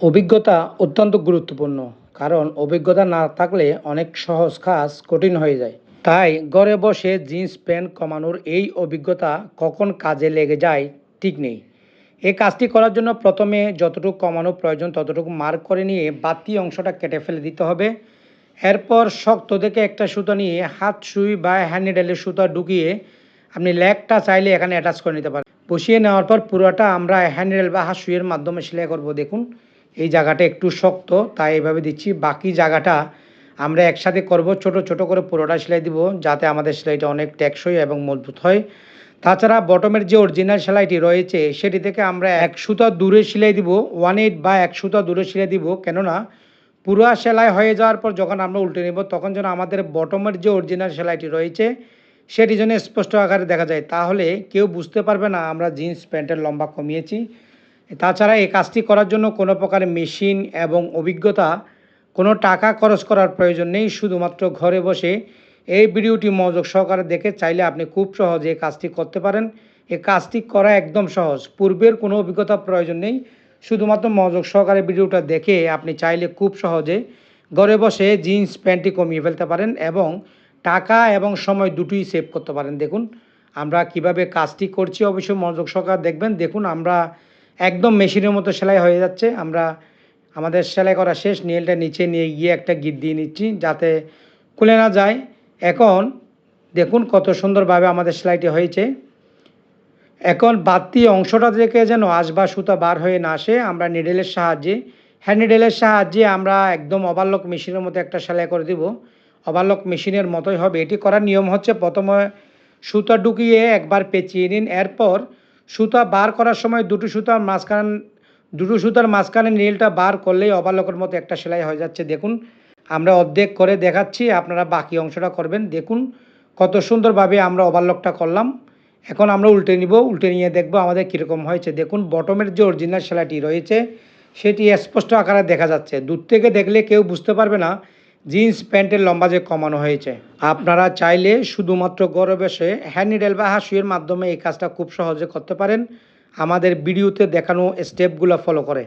অভিজ্ঞতা অত্যন্ত গুরুত্বপূর্ণ, কারণ অভিজ্ঞতা না থাকলে অনেক সহজ কাজ কঠিন হয়ে যায়। তাই ঘরে বসে জিন্স, প্যান্ট কমানোর এই অভিজ্ঞতা কখন কাজে লেগে যায় ঠিক নেই। এই কাজটি করার জন্য প্রথমে যতটুকু কমানো প্রয়োজন ততটুকু মার্ক করে নিয়ে বাতি অংশটা কেটে ফেলে দিতে হবে। এরপর শক্ত থেকে একটা সুতো নিয়ে হাত সুই বা হ্যান্ডেলের সুতো ঢুকিয়ে আপনি লেগটা চাইলে এখানে অ্যাটাচ করে নিতে পারেন। বসিয়ে নেওয়ার পর পুরোটা আমরা হ্যান্ডেল বা হাত সুইয়ের মাধ্যমে সেলাই করব। দেখুন এই জায়গাটা একটু শক্ত, তাই এভাবে দিচ্ছি। বাকি জায়গাটা আমরা একসাথে করব, ছোট ছোট করে পুরোটা সেলাই দিব, যাতে আমাদের সেলাইটা অনেক টেকসই এবং মজবুত হয়। তাছাড়া বটমের যে অরিজিনাল সেলাইটি রয়েছে, সেটি থেকে আমরা এক সুতা দূরে সেলাই দিব ওয়ান এইট বা এক সুতা দূরে সেলাই দিব। কেননা, পুরা সেলাই হয়ে যাওয়ার পর যখন আমরা উল্টে নেব, তখন যেন আমাদের বটমের যে অরিজিনাল সেলাইটি রয়েছে, সেটি যেন স্পষ্ট আকারে দেখা যায়। তাহলে কেউ বুঝতে পারবে না, আমরা জিন্স, প্যান্টের লম্বা কমিয়েছি। তাছাড়া এই কাজটি করার জন্য কোনো প্রকার মেশিন এবং অভিজ্ঞতা, কোনো টাকা খরচ করার প্রয়োজন নেই। শুধুমাত্র ঘরে বসে এই ভিডিওটি মনোযোগ সহকারে দেখে চাইলে আপনি খুব সহজে এই কাজটি করতে পারেন। এই কাজটি করা একদম সহজ। পূর্বের কোনো অভিজ্ঞতা প্রয়োজন নেই। শুধুমাত্র মনোযোগ সহকারে ভিডিওটা দেখে আপনি চাইলে খুব সহজে ঘরে বসে জিন্স, প্যান্টটি কমিয়ে ফেলতে পারেন এবং টাকা এবং সময় দুটোই সেভ করতে পারেন। দেখুন, আমরা কীভাবে কাজটি করছি, অবশ্যই মনোযোগ সহকারে দেখবেন। দেখুন, আমরা একদম মেশিনের মতো সেলাই হয়ে যাচ্ছে। আমরা আমাদের সেলাই করা শেষ নীলটা নিচে নিয়ে গিয়ে একটা গিট দিয়ে নিচ্ছি যাতে খুলে না যায়। এখন দেখুন কত সুন্দরভাবে আমাদের সেলাইটি হয়েছে। এখন বাড়তি অংশটা থেকে যেন আসবা সুতা বার হয়ে না আসে, আমরা নিডেলের সাহায্যে, হ্যান্ড নিডেলের সাহায্যে আমরা একদম ওভারলক মেশিনের মতো একটা সেলাই করে দিব। ওভারলক মেশিনের মতোই হবে। এটি করার নিয়ম হচ্ছে প্রথমে সুতা ঢুকিয়ে একবার পেঁচিয়ে নিন, এরপর সুতা বার করার সময় দুটো সুতার মাঝখান দুটো সুতার মাঝখানে নীলটা বার করলেই ওভারলকের মতো একটা সেলাই হয়ে যাচ্ছে। দেখুন, আমরা অর্ধেক করে দেখাচ্ছি, আপনারা বাকি অংশটা করবেন। দেখুন, কত সুন্দরভাবে আমরা ওভারলকটা করলাম। এখন আমরা উল্টে নিব, উল্টে নিয়ে দেখব আমাদের কীরকম হয়েছে। দেখুন, বটমের যে অরিজিনাল সেলাইটি রয়েছে, সেটি স্পষ্ট আকারে দেখা যাচ্ছে। দূর থেকে দেখলে কেউ বুঝতে পারবে না জিন্স প্যান্টের লম্বা যে কমানো হয়েছে। আপনারা চাইলে শুধুমাত্র গড়ে বসে হ্যান্ড নিডেল বা হাসুয়ের মাধ্যমে এই কাজটা খুব সহজে করতে পারেন। আমাদের ভিডিওতে দেখানো স্টেপগুলো ফলো করে।